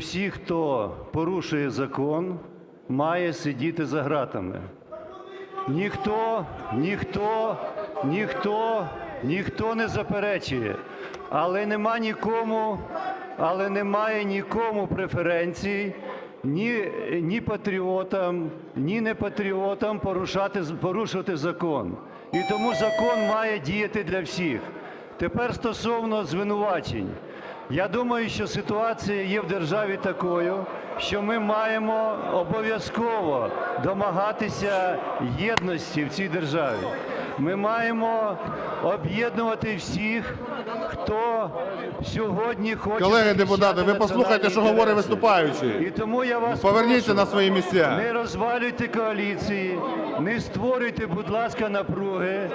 Всі, хто порушує закон, має сидіти за ґратами. Ніхто, ніхто, ніхто, ніхто не заперечує. Але нема нікому, але немає нікому преференцій, ні, ні патріотам, ні непатріотам порушати, порушувати закон. І тому закон має діяти для всіх. Тепер стосовно звинувачень. Я думаю, що ситуація є в державі такою, що ми маємо обов'язково домагатися єдності в цій державі. Ми маємо об'єднувати всіх, хто сьогодні хоче Колеги депутати, ви послухайте, що говорить виступаючий. І тому я вас Поверніться прошу, на свої місця. не розвалюйте коаліції, не створюйте, будь ласка, напруги,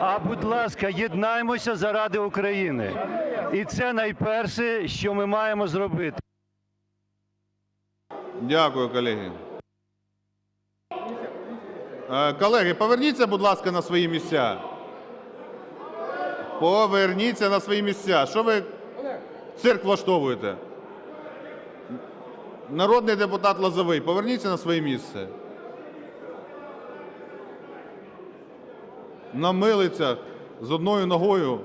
а будь ласка, єднаймося заради України. І це найперше, що ми маємо зробити. Дякую, колеги. Е, Колеги, поверніться, будь ласка, на свої місця. Поверніться на свої місця. Що ви цирк влаштовуєте? Народний депутат Лозовий, поверніться на своє місце. На милицях з одною ногою